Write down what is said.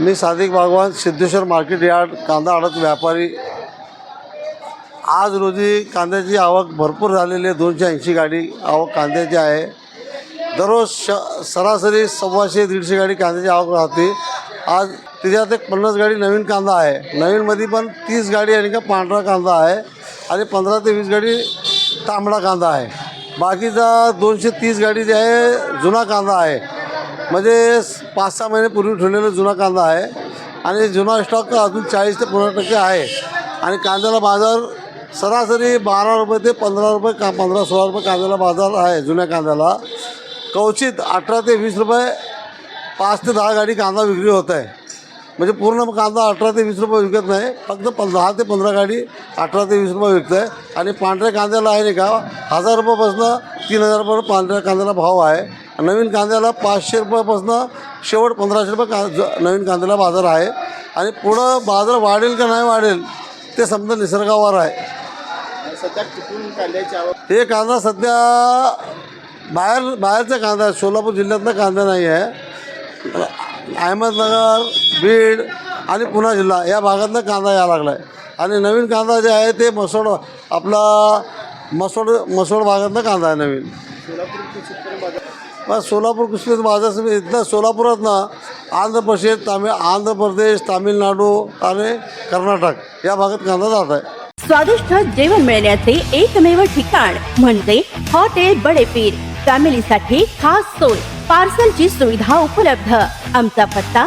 मी Sadiq Bagwan Siddheshwar market yard कांदा आडत व्यापारी. आज रोजी कांद्याची आवक भरपूर झालेली आहे दोनशे ऐंशी गाडी आवक कांद्याची आहे. दररोज श सरासरी सव्वाशे दीडशे गाडी कांद्याची आवक राहते. आज त्याच्यात एक पन्नास गाडी नवीन कांदा आहे. नवीनमध्ये पण तीस गाडी आणि का पांढरा कांदा आहे आणि पंधरा ते वीस गाडी तांबडा कांदा आहे. बाकीचा दोनशे तीस गाडी जी आहे जुना कांदा आहे. म्हणजे पाच सहा महिने पूर्वी ठेवलेला जुना कांदा आहे. आणि जुना स्टॉक अजून चाळीस ते पंधरा टक्के आहे. आणि कांद्याला बाजार सरासरी बारा रुपये ते पंधरा रुपये का पंधरा सोळा रुपये कांद्याला बाजार आहे जुन्या कांद्याला. कवचित अठरा ते वीस रुपये पाच ते दहा गाडी कांदा विक्री होत आहे. म्हणजे पूर्ण कांदा अठरा ते वीस रुपये विकत नाही फक्त पं दहा ते पंधरा गाडी अठरा ते वीस रुपये विकत आहे आणि पांढऱ्या कांद्याला आहे नाही का हजार रुपयापासून तीन हजार रुपये पांढऱ्या कांद्याला भाव आहे. नवीन कांद्याला पाचशे रुपयापासून शेवट पंधराशे रुपये का नवीन कांद्याला बाजार आहे. आणि पुढं बाजार वाढेल का नाही वाढेल ते समजा निसर्गावर आहे. सध्या कुठून कांद्याची आवक हे कांदा सध्या बाहेर बाहेरचा कांदा आहे. सोलापूर जिल्ह्यातला कांदा नाही आहे. अहमदनगर बीड आणि पुणा जिल्हा या भागातला कांदा यायला लागला आहे आणि नवीन कांदा जे आहे ते मसोड आपला मसोड मसोड भागातला कांदा आहे नवीन. सोलापूर कृषी बाजार. सोलापूर कृषी बाजार समिती इथनं सोलापुरात ना आंध्र प्रदेश तामिळ आंध्र प्रदेश तामिळनाडू आणि कर्नाटक या भागात कांदा जात आहे. स्वादिष्ट जेवण मिळण्याचे एकमेव ठिकाण म्हणजे हॉटेल बडेपीर. फॅमिलीसाठी खास सोय पार्सलची सुविधा उपलब्ध. आमचा पत्ता